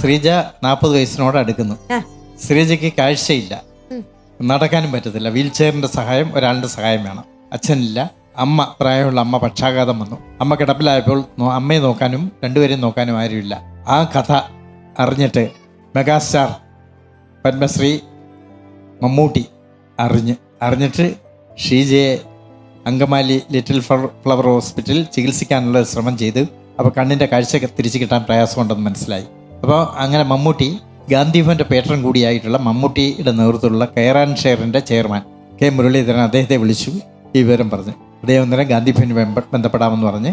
ശ്രീജ നാൽപ്പത് വയസ്സിനോട് അടുക്കുന്നു. ശ്രീജയ്ക്ക് കാഴ്ചയില്ല. നടക്കാനും പറ്റത്തില്ല. വീൽ ചെയറിന്റെ സഹായം ഒരാളുടെ സഹായം വേണം. അച്ഛനില്ല. അമ്മ പ്രായമുള്ള അമ്മ പക്ഷാഘാതം വന്നു. അമ്മ കിടപ്പിലായപ്പോൾ അമ്മയെ നോക്കാനും രണ്ടുപേരെയും നോക്കാനും ആരുമില്ല. ആ കഥ അറിഞ്ഞിട്ട് മെഗാസ്റ്റാർ പത്മശ്രീ മമ്മൂട്ടി അറിഞ്ഞ് അറിഞ്ഞിട്ട് ഷീജയെ അങ്കമാലി ലിറ്റിൽ ഫ്ലവർ ഫ്ലവർ ഹോസ്പിറ്റലിൽ ചികിത്സിക്കാനുള്ള ശ്രമം ചെയ്ത് അപ്പോൾ കണ്ണിന്റെ കാഴ്ച തിരിച്ചു കിട്ടാൻ പ്രയാസമുണ്ടെന്ന് മനസ്സിലായി. അപ്പോൾ അങ്ങനെ മമ്മൂട്ടി ഗാന്ധിഭവന്റെ പേട്ടൻ കൂടിയായിട്ടുള്ള മമ്മൂട്ടിയുടെ നേതൃത്വത്തിലുള്ള കെയർ ആൻഡ് ഷെയറിന്റെ ചെയർമാൻ കെ മുരളീധരൻ അദ്ദേഹത്തെ വിളിച്ചു ഈ വിവരം പറഞ്ഞു. അദ്ദേഹം അന്നേരം ഗാന്ധിഭവന് ബന്ധ- ബന്ധപ്പെടാമെന്ന് പറഞ്ഞ്.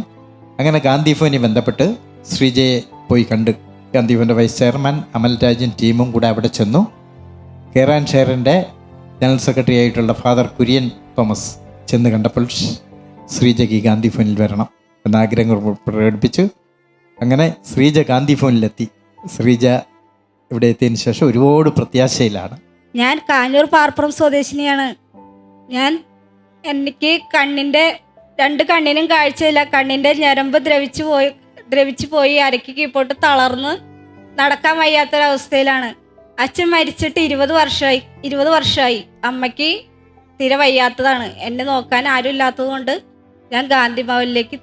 അങ്ങനെ ഗാന്ധിഭവനി ബന്ധപ്പെട്ട് ശ്രീജയെ പോയി കണ്ട് ഗാന്ധിഭവന്റെ വൈസ് ചെയർമാൻ അമൽ രാജൻ ടീമും കൂടെ അവിടെ ചെന്നു. കെയർ ആൻഡ് ഷെയറിന്റെ ജനറൽ സെക്രട്ടറി ആയിട്ടുള്ള ഫാദർ കുര്യൻ തോമസ് ചെന്ന് കണ്ടപ്പോൾ ശ്രീജയ്ക്ക് ഗാന്ധി ഭവനിൽ വരണം എന്ന ആഗ്രഹം പ്രകടിപ്പിച്ചു. അങ്ങനെ ശ്രീജ ഗാന്ധി ഭവനിലെത്തി ശ്രീജ ഇവിടെ എത്തിയതിന് ശേഷം ഒരുപാട് പ്രത്യാശയിലാണ്. ഞാൻ കാഞ്ഞൂർ പാർപ്പുറം സ്വദേശിനിയാണ്. ഞാൻ എനിക്ക് കണ്ണിന്റെ രണ്ട് കണ്ണിനും കാഴ്ചയില്ല. കണ്ണിന്റെ ഞരമ്പ് ദ്രവിച്ചു പോയി ദ്രവിച്ചു പോയി അരക്ക് കീപ്പോട്ട് തളർന്ന് നടക്കാൻ വയ്യാത്തൊരവസ്ഥയിലാണ്. അച്ഛൻ മരിച്ചിട്ട് ഇരുപത് വർഷമായി ഇരുപത് വർഷമായി. അമ്മയ്ക്ക് തീരെ വയ്യാത്തതാണ്. എന്നെ നോക്കാൻ ആരും ഇല്ലാത്തത് കൊണ്ട് ഞാൻ ഗാന്ധി ഭവനിലേക്ക്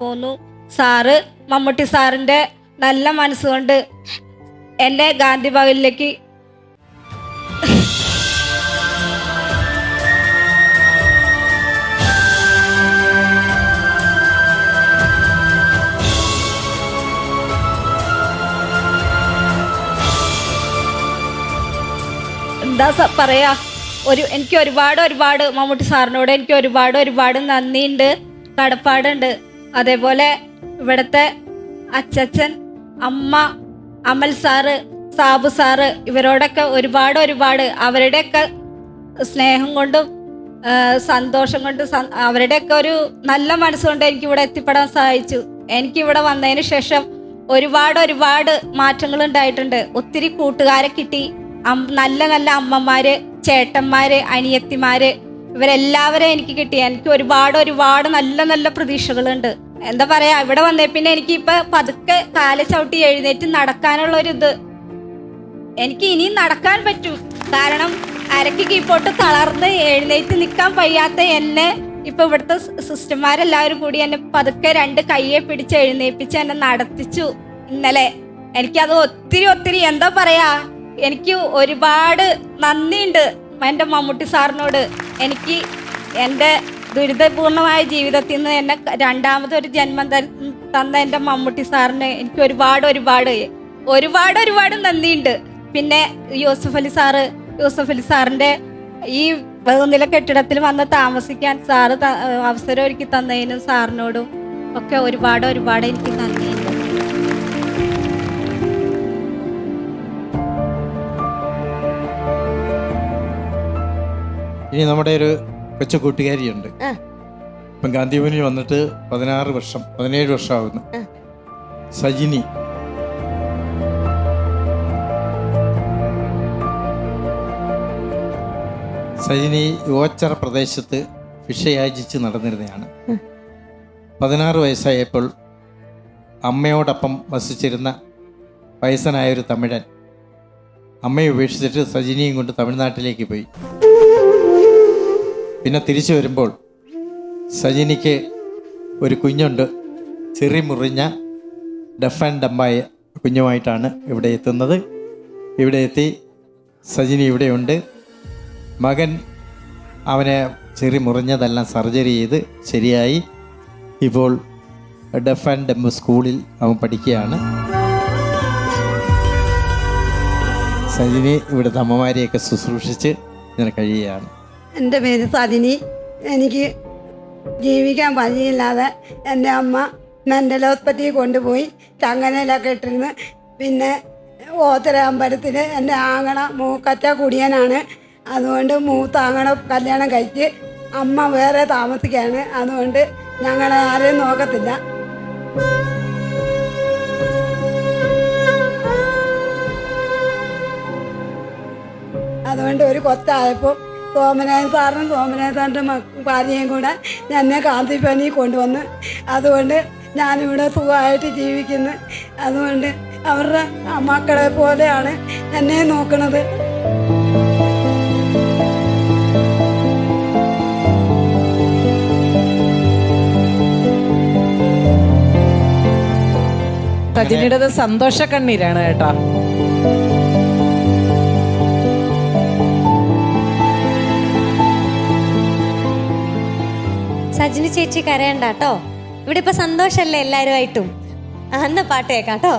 പോന്നു. സാറ് മമ്മൂട്ടി സാറിന്റെ നല്ല മനസ്സുകൊണ്ട് എന്റെ ഗാന്ധി ഭവനിലേക്ക് എന്താ പറയാ? ഒരു എനിക്ക് ഒരുപാട് ഒരുപാട് മമ്മൂട്ടി സാറിനോട് എനിക്ക് ഒരുപാട് ഒരുപാട് നന്ദിയുണ്ട് കടപ്പാടുണ്ട്. അതേപോലെ ഇവിടുത്തെ അച്ചച്ചൻ അമ്മ അമൽ സാറ് സാബു സാറ് ഇവരോടൊക്കെ ഒരുപാട് ഒരുപാട് അവരുടെയൊക്കെ സ്നേഹം കൊണ്ടും സന്തോഷം കൊണ്ടും അവരുടെയൊക്കെ ഒരു നല്ല മനസ്സുകൊണ്ട് എനിക്ക് ഇവിടെ എത്തിപ്പെടാൻ സഹായിച്ചു. എനിക്ക് ഇവിടെ വന്നതിന് ശേഷം ഒരുപാട് ഒരുപാട് മാറ്റങ്ങൾ ഉണ്ടായിട്ടുണ്ട്. ഒത്തിരി കൂട്ടുകാരെ കിട്ടി. നല്ല നല്ല അമ്മമാര് ചേട്ടന്മാര് അനിയത്തിമാര് ഇവരെല്ലാവരെയും എനിക്ക് കിട്ടി. എനിക്ക് ഒരുപാട് ഒരുപാട് നല്ല നല്ല പ്രതീക്ഷകളുണ്ട്. എന്താ പറയാ ഇവിടെ വന്നേ പിന്നെ എനിക്ക് ഇപ്പൊ പതുക്കെ കാല ചവിട്ടി എഴുന്നേറ്റ് നടക്കാനുള്ള ഒരു ഇത് എനിക്ക് ഇനിയും നടക്കാൻ പറ്റൂ. കാരണം അരക്ക് കീപ്പോട്ട് തളർന്ന് എഴുന്നേറ്റ് നിൽക്കാൻ വയ്യാത്ത എന്നെ ഇപ്പൊ ഇവിടുത്തെ സിസ്റ്റർമാരെല്ലാവരും കൂടി എന്നെ പതുക്കെ രണ്ട് കയ്യെ പിടിച്ച് എഴുന്നേപ്പിച്ച് എന്നെ നടത്തിച്ചു ഇന്നലെ. എനിക്കത് ഒത്തിരി ഒത്തിരി എന്താ പറയാ എനിക്ക് ഒരുപാട് നന്ദിയുണ്ട് എന്റെ മമ്മൂട്ടി സാറിനോട്. എനിക്ക് എന്റെ ദുരിതപൂർണമായ ജീവിതത്തിൽ നിന്ന് എന്നെ രണ്ടാമതൊരു ജന്മം തന്ന എന്റെ മമ്മൂട്ടി സാറിന് എനിക്ക് ഒരുപാട് ഒരുപാട് ഒരുപാട് ഒരുപാട് നന്ദിയുണ്ട്. പിന്നെ യൂസഫ് അലി സാറ് യൂസഫ് അലി സാറിന്റെ ഈ ബഹുനില കെട്ടിടത്തിൽ വന്ന് താമസിക്കാൻ സാറ് അവസരം ഒരുക്കി തന്നതിനും സാറിനോടും ഒക്കെ ഒരുപാട് ഒരുപാട് എനിക്ക് നന്ദിയുണ്ട്. ഇനി നമ്മുടെ ഒരു കൊച്ചു കൂട്ടുകാരിയുണ്ട്. ഇപ്പം ഗാന്ധിഭവനിൽ വന്നിട്ട് പതിനാറ് വർഷം പതിനേഴ് വർഷമാകുന്നു. സജിനി സജിനി ഓച്ചറ പ്രദേശത്ത് വിഷയാചിച്ച് നടന്നിരുന്നതാണ്. പതിനാറ് വയസ്സായപ്പോൾ അമ്മയോടൊപ്പം വസിച്ചിരുന്ന വയസ്സനായ ഒരു തമിഴൻ അമ്മയെ ഉപേക്ഷിച്ചിട്ട് സജിനിയും കൊണ്ട് തമിഴ്നാട്ടിലേക്ക് പോയി പിന്നെ തിരിച്ചു വരുമ്പോൾ സജിനിക്ക് ഒരു കുഞ്ഞുണ്ട്. ചെറി മുറിഞ്ഞ ഡഫ് ആൻഡ് ഡമ്പായ കുഞ്ഞുമായിട്ടാണ് ഇവിടെ എത്തുന്നത്. ഇവിടെ എത്തി സജിനി ഇവിടെയുണ്ട്. മകൻ അവനെ ചെറി മുറിഞ്ഞതെല്ലാം സർജറി ചെയ്ത് ശരിയായി. ഇപ്പോൾ ഡഫ് ആൻഡ് ഡെമ്പ് സ്കൂളിൽ അവൻ പഠിക്കുകയാണ്. സജിനി ഇവിടുത്തെ അമ്മമാരെയൊക്കെ ശുശ്രൂഷിച്ച് ഇങ്ങനെ കഴിയുകയാണ്. എന്റെ പേര് സദിനി എനിക്ക് ജീവിക്കാൻ വഴിയില്ലാതെ എന്റെ അമ്മ മെന്റൽ ഹോസ്പിറ്റലിൽ കൊണ്ടുപോയി ചങ്ങനയിലൊക്കെ ഇട്ടിരുന്ന്. പിന്നെ ഓത്തര അമ്പലത്തിൽ എന്റെ ആങ്ങള മൂക്കറ്റ കുടിയനാണ്. അതുകൊണ്ട് മൂത്ത ആങ്ങള കല്യാണം കഴിച്ച് അമ്മ വേറെ താമസിക്കുകയാണ്. അതുകൊണ്ട് ഞങ്ങളെ ആരെയും നോക്കത്തില്ല. അതുകൊണ്ട് ഒരു കൊത്തായപ്പോൾ സാറിനും കോമനായ സാറിന്റെ മക്ക ഭാര്യയും കൂടെ എന്നെ കാന്തിപ്പനി കൊണ്ടുവന്ന്. അതുകൊണ്ട് ഞാനിവിടെ സുഖമായിട്ട് ജീവിക്കുന്നു. അതുകൊണ്ട് അവരുടെ മക്കളെ പോലെയാണ് എന്നെ നോക്കുന്നത്. സജിനിയുടെ സന്തോഷ കണ്ണീരാണ് കേട്ടോ. സജിനി ചേച്ചി കരയണ്ട കേട്ടോ ഇവിടെ ഇപ്പൊ സന്തോഷല്ലേ എല്ലാരുമായിട്ടും? അന്ന പാട്ട് കേക്കാം കേട്ടോ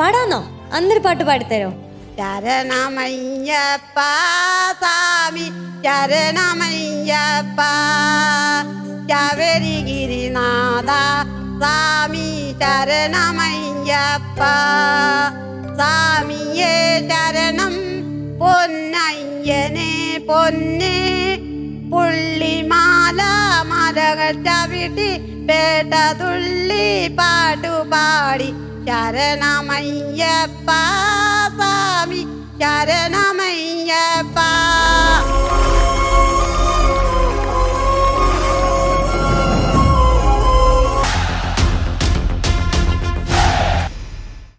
പാടാന്നോ? അന്നൊരു പാട്ട് പാടിത്തരോ. ശരണമയ്യപ്പ സ്വാമി ശരണമയ്യപ്പ. സ്വാമി ശരണമയ്യപ്പ. സ്വാമിയെ ശരണം പൊന്നയ്യനെ പൊന്നെ. ചവിട്ടി പേട്ട തുള്ളി പാട്ടുപാടി. ശരണമയ്യപ്പ സ്വാമി ശരണമയ്യപ്പ